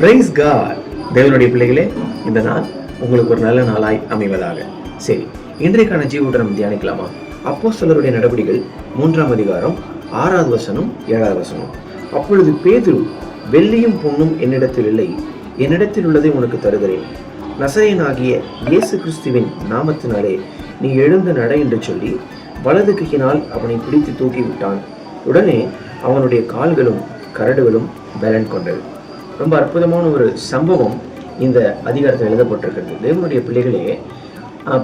Price God தேவனுடைய பிள்ளைகளே இந்த நாள் உங்களுக்கு ஒரு நல்ல நாளாய் அமைவதாக. சரி இன்றைக்கான ஜீவோட நம்ம தியானிக்கலாமா? அப்போ சிலருடைய நடவடிக்கைகள் மூன்றாம் அதிகாரம் ஆறாவது வசனம் ஏழாவது வசனம். அப்பொழுது பேதுரு வெள்ளியும் பொண்ணும் என்னிடத்தில் இல்லை. என்னிடத்தில் உள்ளதை உனக்கு தருகிறேன். நசரையனாகிய இயேசு கிறிஸ்துவின் நாமத்தினாலே நீ எழுந்த நட என்று சொல்லி வலது கையினால் அவனை பிடித்து தூக்கி விட்டான் உடனே அவனுடைய கால்களும் கரடுகளும் பலன் கொண்டது. ரொம்ப அற்புதமான ஒரு சம்பவம் இந்த அதிகாரத்தில் எழுதப்பட்டிருக்கிறது. தேவனுடைய பிள்ளைகளே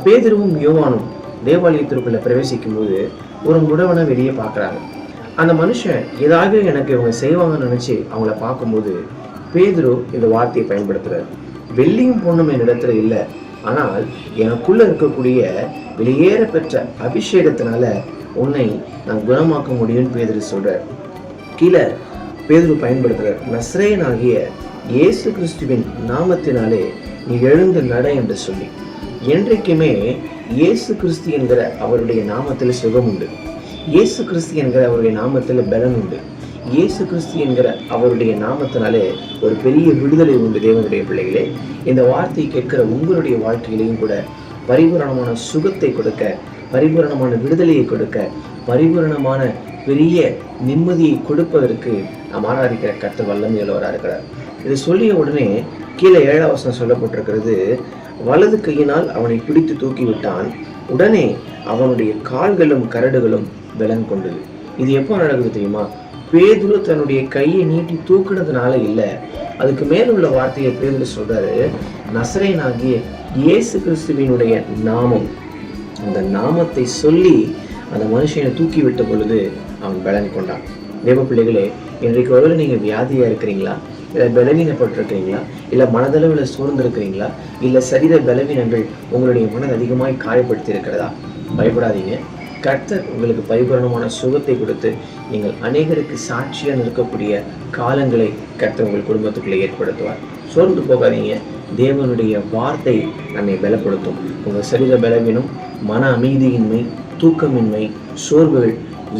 பேதிருவும் யோவானும் தேவாலயத்திற்குள்ள பிரவேசிக்கும் போது ஒரு முடவனை வெளியே பார்க்குறாங்க. அந்த மனுஷன் ஏதாவது எனக்கு இவங்க செய்வாங்கன்னு நினச்சி அவங்கள பார்க்கும்போது பேதுரு இந்த வார்த்தையை பயன்படுத்துறாரு. வெள்ளியும் பொண்ணும் என்னிடத்துல இல்லை. ஆனால் எனக்குள்ள இருக்கக்கூடிய வெளியேற பெற்ற அபிஷேகத்தினால உன்னை நான் குணமாக்க முடியும்னு பேதுரு சொல்றார். கீழே பேதுரு பயன்படுத்துகிறார் நஸ்ரேயனாகிய இயேசு கிறிஸ்துவின் நாமத்தினாலே நீ எழுந்து நட என்று சொல்லி என்றைக்குமே இயேசு கிறிஸ்து என்கிற அவருடைய நாமத்தில் சுகம் உண்டு. இயேசு கிறிஸ்து என்கிற அவருடைய நாமத்தில் பலன் உண்டு. இயேசு கிறிஸ்து என்கிற அவருடைய நாமத்தினாலே ஒரு பெரிய விடுதலை உண்டு தேவனுடைய பிள்ளைகளே. இந்த வார்த்தையை கேட்கிற உங்களுடைய வாழ்க்கையிலையும் கூட பரிபூரணமான சுகத்தை கொடுக்க பரிபூரணமான விடுதலையை கொடுக்க பரிபூரணமான பெரிய நிம்மதியை கொடுப்பதற்கு நாம் ஆராதிக்கிற கர்த்தர் வல்லமையுள்ளவராக இருக்கிறார் இது சொல்லிய உடனே கீழே ஏழாவசனம் சொல்லப்பட்டிருக்கிறது வலது கையினால் அவனை பிடித்து தூக்கி விட்டான் உடனே அவனுடைய கால்களும் கரடுகளும் விலங்கு கொண்டது. இது எப்போ நடக்குது தெரியுமா? பேதுரு தன்னுடைய கையை நீட்டி தூக்குனதுனால இல்லை அதுக்கு மேலுள்ள வார்த்தையை பேதுரு சொல்றாரு நசரேனாகிய இயேசு கிறிஸ்துவினுடைய நாமம். அந்த நாமத்தை சொல்லி அந்த மனுஷனை தூக்கி விட்ட பொழுது அவன் பலன் கொண்டான். தேவ பிள்ளைகளே இன்றைக்கு ஒருவேளை நீங்கள் வியாதியாக இருக்கிறீங்களா? இல்லை பலவீனப்பட்டிருக்கிறீங்களா? இல்லை மனதளவில் சூழ்ந்திருக்கிறீங்களா இல்லை சரீர பலவீனங்கள் உங்களுடைய மனதை அதிகமாக காயப்படுத்தி இருக்கிறதா பயப்படாதீங்க. கர்த்தர் உங்களுக்கு பரிபூரணமான சுகத்தை கொடுத்து நீங்கள் அநேகருக்கு சாட்சியாக நிற்கக்கூடிய காலங்களை கர்த்தர் உங்கள் குடும்பத்துக்குள்ளே ஏற்படுத்துவார். சோர்ந்து போகாதீங்க. தேவனுடைய வார்த்தை நம்மை பலப்படுத்தும். உங்கள் சரீர பலவீனம் மன அமைதியின்மை தூக்கமின்மை சோர்வுகள்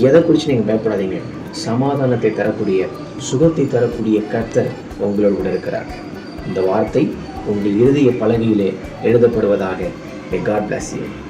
எதை குறித்து நீங்கள் பயப்படாதீங்க? சமாதானத்தை தரக்கூடிய சுகத்தை தரக்கூடிய கர்த்தர் உங்களோடு கூட இருக்கிறார். இந்த வார்த்தை உங்கள் இறுதிய பலகையிலே எழுதப்படுவதாக காட் பிளஸ் யூ